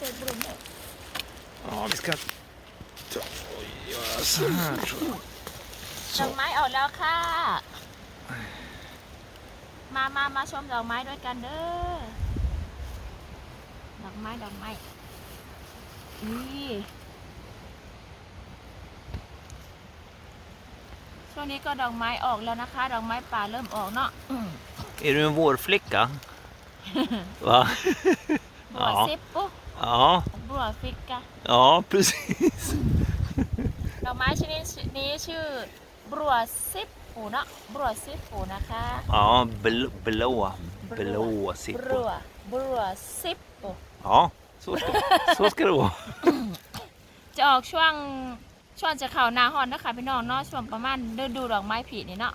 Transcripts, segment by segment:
ser blommor. Ja, vi ska ta och göra så här tror jag. ดอกไม้ออกแล้วค่ะ มามามาชมดอกไม้ด้วยกันเด้อ ดอกไม้ดอกไม้นี่ช่วงนี้ก็ดอกไม้ออกแล้วนะคะ ดอกไม้ป่าเริ่มออกเนาะ Är du en vårflicka? Va? บัว Ja. ซิปปุ๊ Ja, บั วฟิกกะ ja precis. ดอกไม้ชนิดนี้ชื่อบัวซิปปูเนาะบัวซิปปูนะคะ Ja, bl blå. Blå บัว sippor. บัวซิปปู Ja, så ska, så ska det vara. จะออกช่วงช่วงจะเข้าหนาฮอนนะคะพี่น้องเนาะช่วงประมาณฤดูดอกไม้ผลินี่เนาะ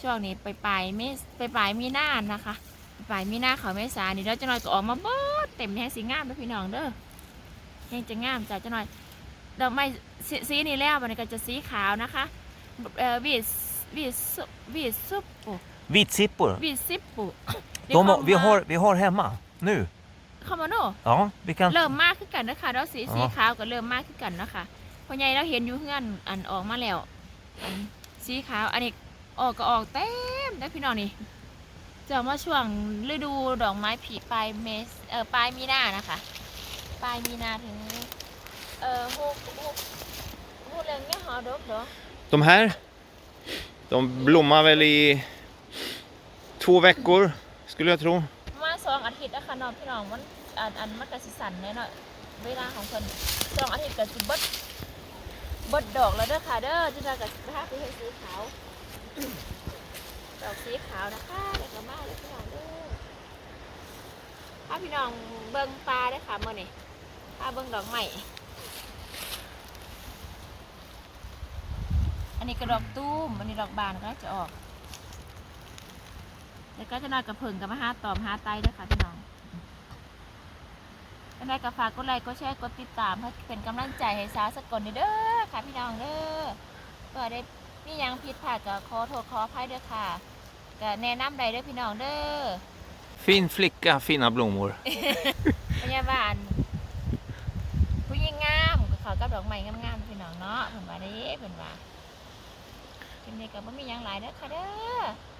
ช่วงนี้ไปปลายเมษไปปลายมีนานะคะปลายมีนาเขาเมษานี่แล้วจะหน่อยก็ออกมาเบิด เต็มแห้งสีงามเด้อพี่น้องเด้อแห้งจะงามจ้ะจะหน่อยดอกไม้สสีนี้แล้วมันก็จะสีขาวนะคะเอ่อวีสวีสวีสุปปู Vitsippor. วีซิปปู De har, vi, har, vi har hemma nu. คอมโมโน Ja, vi kan... เริ่มมากขึ้นกันนะคะดอกสีอ๋อ สีขาวก็เริ่มมากขึ้นกันนะคะเพราะใหญ่เราเห็นอยู่เพื่อนอันออกมาแล้วอันสีขาวอันนี้ออกก็ออกเต็มได้อพี่น้องนี่ จะมาช่วงฤดูดอกไม้ผลิปลายเมษเออปลายมีนานะคะ ปลายมีนาถึง เออฮูกฮูกฮูกเรื่องเนี้ยหอดกเด้อ De här, de blommar väl i två veckor, skulle jag tro. มาสองอาทิตย์นะคะน้องพี่น้องมันอันอันมันกระสิสันแน่เนอนเวลาของคนสองอาทิตย์ก็สิเบดเบดดอกแล้วเด้อค่ะเด้อที่เรากับภาพไปเห็นสีขาว ดอกสีขาวนะคะเด็ ก็มาเลยพี่น้องเด้อถ้าพี่น้องเบิ่งปลาได้ค่ะมื่อนี่ถ้าเบิ่งดอกใหม่ อันนี้ก็ดอกตุ้ม อันนี้ดอกบานก็จะออก แล้วก็จะนอยกระเพิงกับมาหาตอมหาไตด้วยค่ะพี่น้องยังไงก็ฝากกดไลค์กดแชร์กดติดตามเพื่อเป็นกำลังใจให้สาวสกลเด้อค่ะพี่น้องเด้อก็ได้มียังผิดพลาดก็ขอโทษขออภัยเด้อค่ะ ก็แนะนำใดเด้อพี่น้องเด้อ Fin flicka, fina blommor. พยาบาลผู้หญิงงามก็เขากับดอกไม้งามๆพี่น้องเนาะเพิ่นว่าเด้เพิ่นว่าคลิปนี้ก็บ่มีหยังหลายเด้อค่ะเด้อ